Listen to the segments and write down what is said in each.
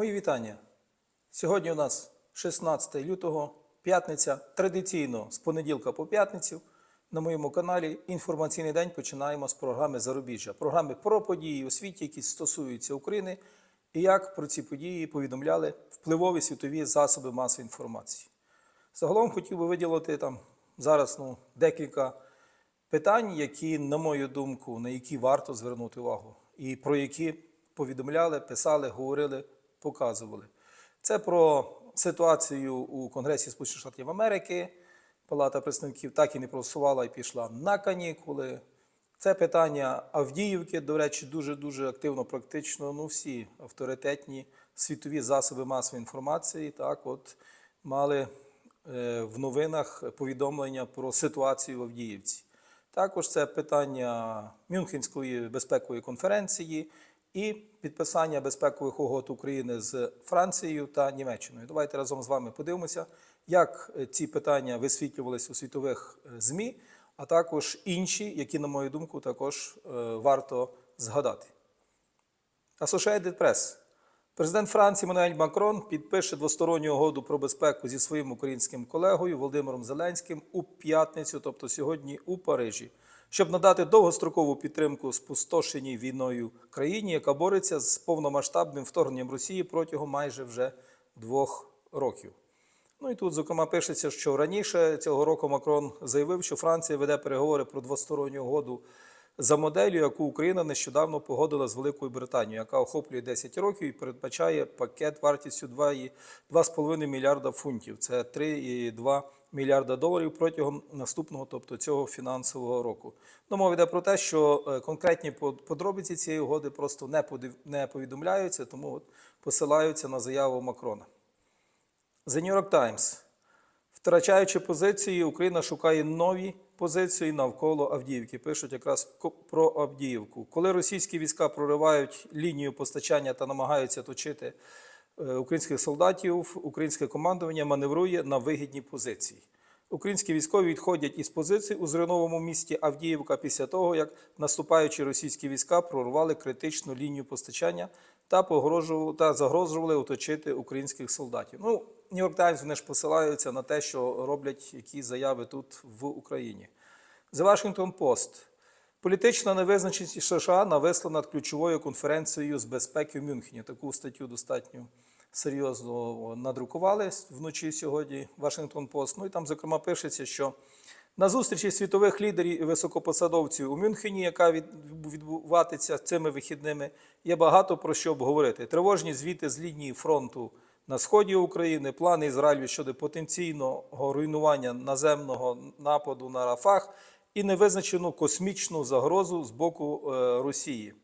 Мої вітання. Сьогодні у нас 16 лютого, п'ятниця. Традиційно з понеділка по п'ятницю на моєму каналі інформаційний день починаємо з програми Зарубіжжя, програми про події у світі, які стосуються України, і як про ці події повідомляли впливові світові засоби масової інформації. Загалом хотів би виділити там зараз ну, декілька питань, які, на мою думку, на які варто звернути увагу, і про які повідомляли, писали, говорили, показували. Це про ситуацію у Конгресі Сполучених Штатів Америки. Палата представників так і не проголосувала і пішла на канікули. Це питання Авдіївки, до речі, дуже-дуже активно, практично ну, всі авторитетні світові засоби масової інформації так, от, мали е, в новинах повідомлення про ситуацію в Авдіївці. Також це питання Мюнхенської безпекової конференції і підписання безпекових угод України з Францією та Німеччиною. Давайте разом з вами подивимося, як е, ці питання висвітлювалися у світових е, ЗМІ, а також інші, які, на мою думку, також е, варто згадати. Associated Press. Президент Франції Мануель Макрон підпише двосторонню угоду про безпеку зі своїм українським колегою Володимиром Зеленським у п'ятницю, тобто сьогодні у Парижі, щоб надати довгострокову підтримку спустошеній війною країні, яка бореться з повномасштабним вторгненням Росії протягом майже вже двох років. Ну і тут, зокрема, пишеться, що раніше цього року Макрон заявив, що Франція веде переговори про двосторонню угоду за моделлю, яку Україна нещодавно погодила з Великою Британією, яка охоплює 10 років і передбачає пакет вартістю 2,2 2,5 мільярда фунтів. Це 3,2 мільярда доларів протягом наступного, тобто цього фінансового року. Ну, мова йде про те, що е, конкретні подробиці цієї угоди просто не повідомляються, тому от посилаються на заяву Макрона. The New York Times. Втрачаючи позиції, Україна шукає нові позиції навколо Авдіївки. Пишуть якраз про Авдіївку. Коли російські війська проривають лінію постачання та намагаються точити українських солдатів, українське командування маневрує на вигідні позиції. Українські військові відходять із позицій у зруйнованому місті Авдіївка після того, як наступаючі російські війська прорвали критичну лінію постачання та погрожували та загрожували оточити українських солдатів. Ну, Нью-Йорк Таймс вони ж посилаються на те, що роблять які заяви тут в Україні. The Washington Post. Політична невизначеність США нависла над ключовою конференцією з безпеки в Мюнхені. Таку статтю достатньо серйозно надрукували вночі сьогодні Washington Post. Ну і там, зокрема, пишеться, що на зустрічі світових лідерів і високопосадовців у Мюнхені, яка від- відбуватися цими вихідними, є багато про що обговорити. Тривожні звіти з лінії фронту на сході України, плани Ізраїлю щодо потенційного руйнування наземного нападу на Рафах і невизначену космічну загрозу з боку е, Росії.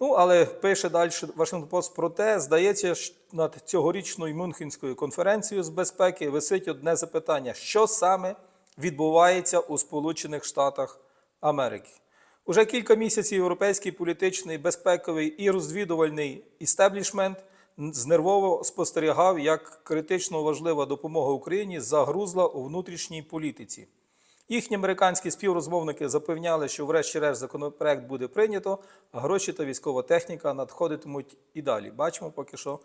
Ну, але пише далі Вашингтон Пост про те, здається, над цьогорічною Мюнхенською конференцією з безпеки висить одне запитання: що саме відбувається у Сполучених Штатах Америки? Уже кілька місяців європейський політичний, безпековий і розвідувальний істеблішмент знервово спостерігав, як критично важлива допомога Україні загрузла у внутрішній політиці. Їхні американські співрозмовники запевняли, що врешті-решт законопроект буде прийнято, а гроші та військова техніка надходитимуть і далі. Бачимо, поки що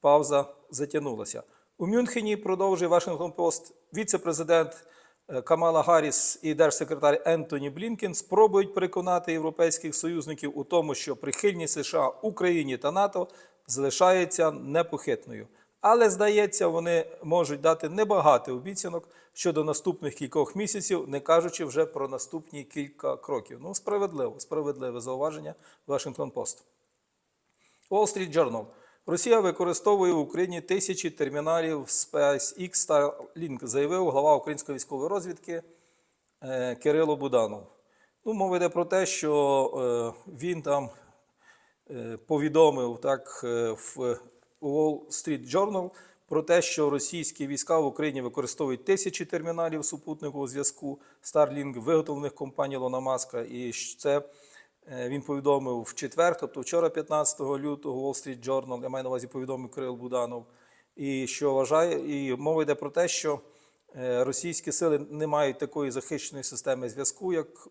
пауза затягнулася. У Мюнхені продовжує Вашингтон Пост віце-президент е, Камала Гарріс і держсекретар Ентоні Блінкен спробують переконати європейських союзників у тому, що прихильність США Україні та НАТО залишається непохитною. Але здається, вони можуть дати небагато обіцянок щодо наступних кількох місяців, не кажучи вже про наступні кілька кроків. Ну, справедливо, справедливе зауваження Вашингтон Пост. Wall Street Journal. Росія використовує в Україні тисячі терміналів SpaceX та Link, заявив глава української військової розвідки е, Кирило Буданов. Ну, мова йде про те, що е, він там е, повідомив так е, в Wall Street Journal про те, що російські війська в Україні використовують тисячі терміналів супутникового зв'язку Starlink, виготовлених компанією Лона Маска. І це е, він повідомив в четвер, тобто вчора, 15 лютого, Wall Street Journal, я маю на увазі повідомив Кирил Буданов. І що вважає, і мова йде про те, що е, російські сили не мають такої захищеної системи зв'язку, як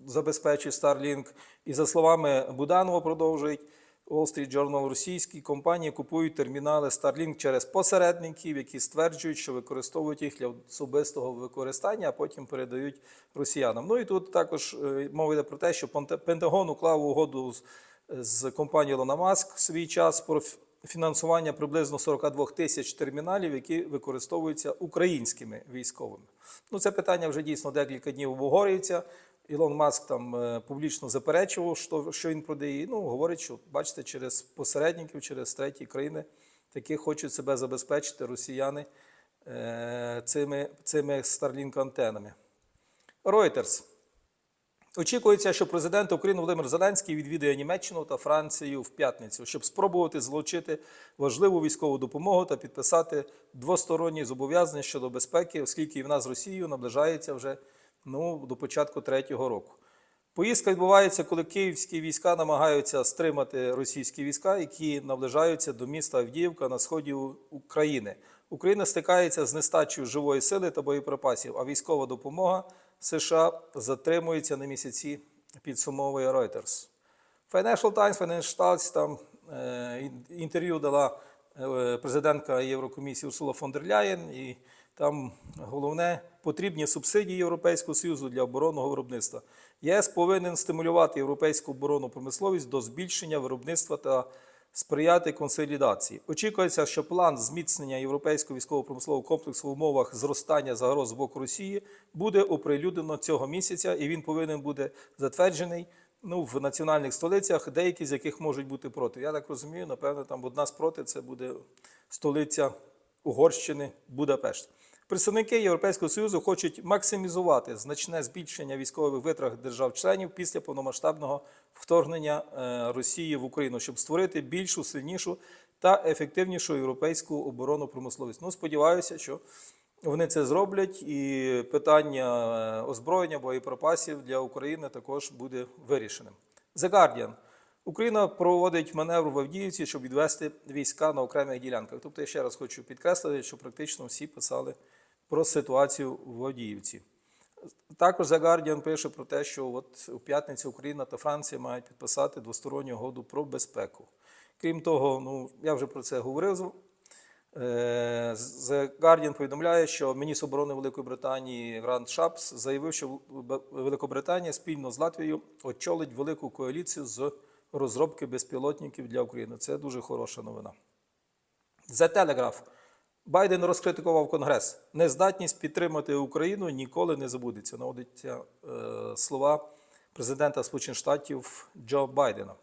забезпечує Starlink. І за словами Буданова, продовжують Wall Street Journal російські компанії купують термінали Starlink через посередників, які стверджують, що використовують їх для особистого використання, а потім передають росіянам. Ну і тут також е, мова йде про те, що Пентагон уклав угоду з, з компанією Elon Musk в свій час про фінансування приблизно 42 тисяч терміналів, які використовуються українськими військовими. Ну, це питання вже дійсно декілька днів обговорюється. Ілон Маск там е, публічно заперечував, що, що він продає. Ну, говорить, що бачите, через посередників, через треті країни, такі хочуть себе забезпечити росіяни е, цими, цими Starlink антенами. Reuters. Очікується, що президент України Володимир Зеленський відвідає Німеччину та Францію в п'ятницю, щоб спробувати залучити важливу військову допомогу та підписати двосторонні зобов'язання щодо безпеки, оскільки війна з Росією наближається вже ну, до початку третього року. Поїздка відбувається, коли київські війська намагаються стримати російські війська, які наближаються до міста Авдіївка на сході України. Україна стикається з нестачею живої сили та боєприпасів, а військова допомога США затримується на місяці, підсумовує Reuters. Financial Times, Financial Times, там е, інтерв'ю дала президентка Єврокомісії Урсула фон дер Ляєн, і там головне потрібні субсидії Європейського Союзу для оборонного виробництва. ЄС повинен стимулювати європейську оборонну промисловість до збільшення виробництва та сприяти консолідації. Очікується, що план зміцнення європейського військово-промислового комплексу в умовах зростання загроз з боку Росії буде оприлюднено цього місяця, і він повинен бути затверджений ну, в національних столицях, деякі з яких можуть бути проти. Я так розумію, напевно, там одна з проти це буде столиця Угорщини Будапешт. Представники Європейського Союзу хочуть максимізувати значне збільшення військових витрат держав-членів після повномасштабного вторгнення е, Росії в Україну, щоб створити більшу, сильнішу та ефективнішу європейську оборонну промисловість. Ну, сподіваюся, що вони це зроблять, і питання е, озброєння боєприпасів для України також буде вирішеним. The Guardian. Україна проводить маневр в Авдіївці, щоб відвести війська на окремих ділянках. Тобто, я ще раз хочу підкреслити, що практично всі писали про ситуацію в Авдіївці. Також The Guardian пише про те, що от у п'ятницю Україна та Франція мають підписати двосторонню угоду про безпеку. Крім того, ну я вже про це говорив. Е, The Guardian повідомляє, що міністр оборони Великої Британії Грант Шапс заявив, що Великобританія спільно з Латвією очолить велику коаліцію з розробки безпілотників для України. Це дуже хороша новина. The Telegraph. Байден розкритикував Конгрес. Нездатність підтримати Україну ніколи не забудеться. Наводиться е, слова президента Сполучених Штатів Джо Байдена.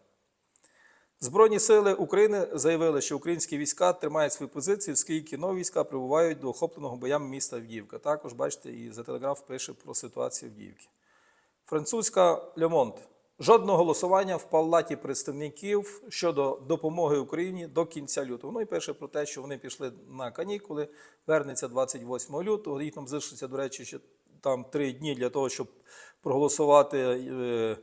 Збройні сили України заявили, що українські війська тримають свої позиції, оскільки нові війська прибувають до охопленого боями міста Авдіївка. Також, бачите, і за телеграф пише про ситуацію в Авдіївці. Французька Лемонт. Жодного голосування в палаті представників щодо допомоги Україні до кінця лютого. Ну і пише про те, що вони пішли на канікули, вернеться 28 лютого. Їх там залишиться, до речі, ще там три дні для того, щоб проголосувати е,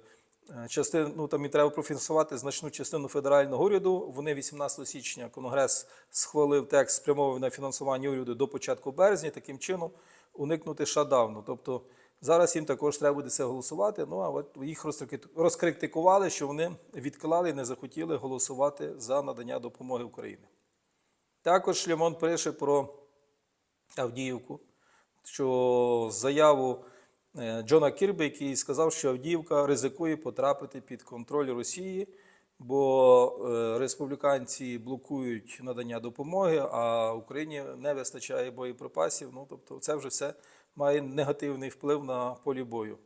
частину, ну там і треба профінансувати значну частину федерального уряду. Вони 18 січня Конгрес схвалив текст, спрямований на фінансування уряду до початку березня, таким чином уникнути шатдауну. Тобто зараз їм також треба буде це голосувати. Ну а от їх розкрити- розкритикували, що вони відклали і не захотіли голосувати за надання допомоги Україні. Також Лемон пише про Авдіївку, що заяву е, Джона Кірбі, який сказав, що Авдіївка ризикує потрапити під контроль Росії, бо е, республіканці блокують надання допомоги, а Україні не вистачає боєприпасів. Ну, тобто, це вже все має негативний вплив на полі бою.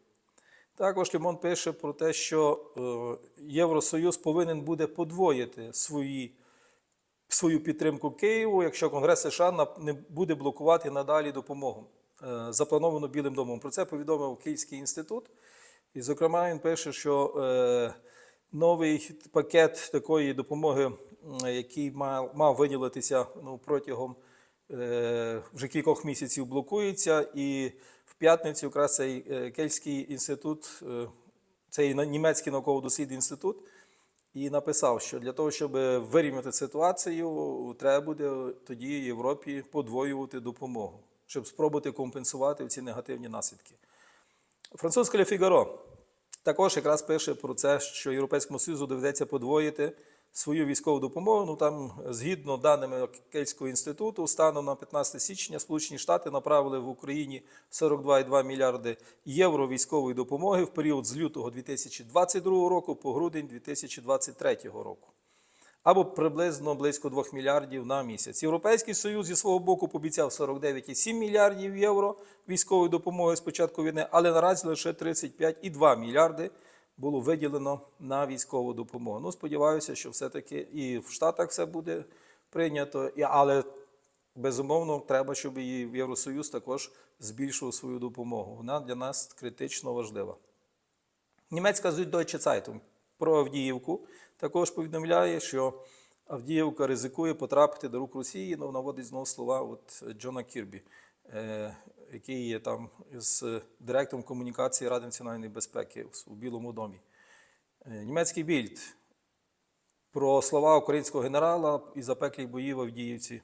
Також Лімон пише про те, що е, Євросоюз повинен буде подвоїти свої, свою підтримку Києву, якщо Конгрес США не буде блокувати надалі допомогу, е, заплановану Білим домом. Про це повідомив Київський інститут. І, зокрема, він пише, що е, новий пакет такої допомоги, який мав, мав виділитися ну, протягом е, вже кількох місяців, блокується. І в п'ятницю якраз цей Кельський інститут, цей німецький науково-дослідний інститут, і написав, що для того, щоб вирівняти ситуацію, треба буде тоді Європі подвоювати допомогу, щоб спробувати компенсувати ці негативні наслідки. Французьке Ле Фігаро також якраз пише про це, що Європейському Союзу доведеться подвоїти свою військову допомогу. Ну там, згідно даними Кельського інституту, станом на 15 січня Сполучені Штати направили в Україні 42,2 мільярди євро військової допомоги в період з лютого 2022 року по грудень 2023 року. Або приблизно близько 2 мільярдів на місяць. Європейський Союз зі свого боку пообіцяв 49,7 мільярдів євро військової допомоги з початку війни, але наразі лише 35,2 мільярди було виділено на військову допомогу. Ну, сподіваюся, що все-таки і в Штатах все буде прийнято, але безумовно треба, щоб і Євросоюз також збільшував свою допомогу. Вона для нас критично важлива. Німецька Süddeutsche Zeitung про Авдіївку також повідомляє, що Авдіївка ризикує потрапити до рук Росії, ну, наводить знову слова от Джона Кірбі, е, який є там з директором комунікації Ради національної безпеки у Білому домі. Е, Німецький більд про слова українського генерала і запеклі бої в Авдіївці.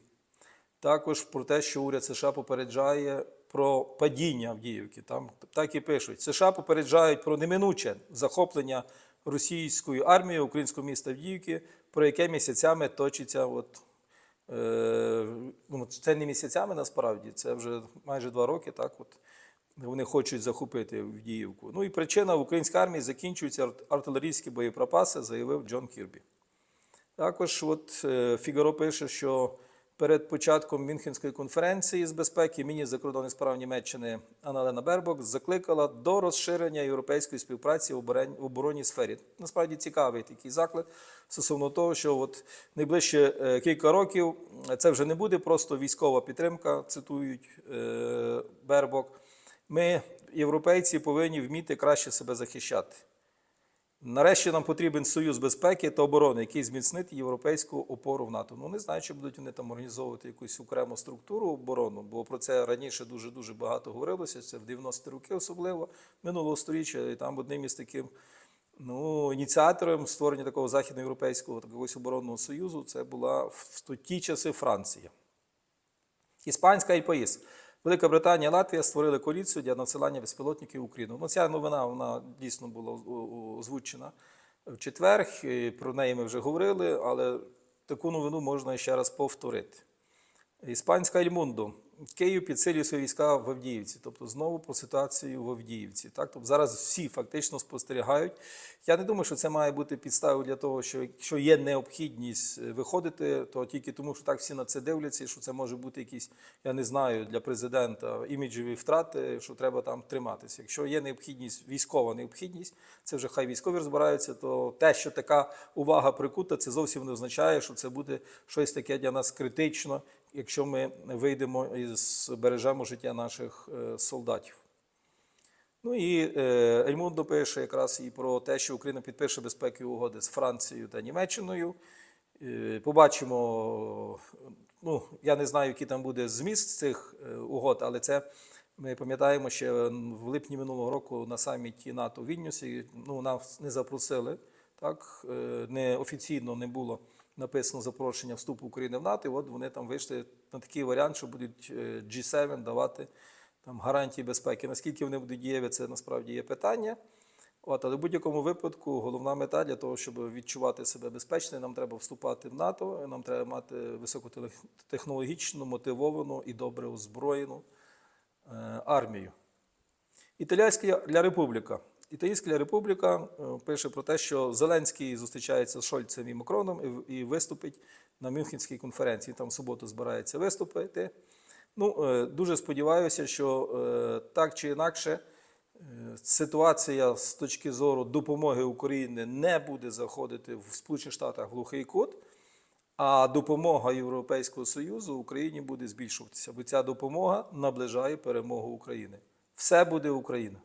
Також про те, що уряд США попереджає про падіння Авдіївки. Там так і пишуть: США попереджають про неминуче захоплення російською армією українського міста Авдіївки, про яке місяцями точиться. От, е, ну, це не місяцями насправді, це вже майже два роки. Так, от, вони хочуть захопити Авдіївку. Ну і причина в українській армії закінчуються артилерійські боєприпаси, заявив Джон Кірбі. Також от е, Фігаро пише, що перед початком Мюнхенської конференції з безпеки міністр закордонних справ Німеччини Анна-Лена Бербок закликала до розширення європейської співпраці в оборонній сфері. Насправді цікавий такий заклик стосовно того, що от найближче е, кілька років це вже не буде просто військова підтримка, цитують е, Бербок. Ми, європейці, повинні вміти краще себе захищати. Нарешті нам потрібен союз безпеки та оборони, який зміцнить європейську опору в НАТО. Ну не знаю, чи будуть вони там організовувати якусь окрему структуру оборону, бо про це раніше дуже дуже багато говорилося. Це в 90-ті роки, особливо минулого століття. І там одним із таких ну, ініціатором створення такого західноєвропейського такого оборонного союзу це була в ті часи Франція. Іспанська і паїс. Велика Британія, Латвія створили коаліцію для надсилання безпілотників в Україну. Ну, ця новина вона дійсно була озвучена в четвер. Про неї ми вже говорили, але таку новину можна ще раз повторити. Іспанська Ельмундо. Київ підсилює свої війська в Авдіївці, тобто знову про ситуацію в Авдіївці. Так? Тобто зараз всі фактично спостерігають. Я не думаю, що це має бути підставою для того, що якщо є необхідність е, виходити, то тільки тому, що так всі на це дивляться, що це може бути якісь, я не знаю, для президента іміджеві втрати, що треба там триматися. Якщо є необхідність, військова необхідність, це вже хай військові розбираються, то те, що така увага прикута, це зовсім не означає, що це буде щось таке для нас критично, якщо ми вийдемо і збережемо життя наших е, солдатів. Ну і е, Ельмундо пише якраз і про те, що Україна підпише безпекові угоди з Францією та Німеччиною. Е, побачимо, ну я не знаю, який там буде зміст цих угод, але це ми пам'ятаємо ще в липні минулого року на саміті НАТО в Вільнюсі. Ну, нас не запросили, так не офіційно не було написано запрошення вступу України в НАТО. І от вони там вийшли на такий варіант, що будуть е, G7 давати там гарантії безпеки. Наскільки вони будуть дієві, це насправді є питання. От, але в будь-якому випадку головна мета для того, щоб відчувати себе безпечно, нам треба вступати в НАТО, нам треба мати високотехнологічну, мотивовану і добре озброєну е, армію. Італійська для Републіка. Італійська Републіка е, пише про те, що Зеленський зустрічається з Шольцем і Макроном і, виступить на Мюнхенській конференції. Там в суботу збирається виступити. Ну, е, дуже сподіваюся, що е, так чи інакше ситуація з точки зору допомоги Україні не буде заходити в Сполучених Штатах глухий кут, а допомога Європейського Союзу Україні буде збільшуватися, бо ця допомога наближає перемогу України. Все буде Україна.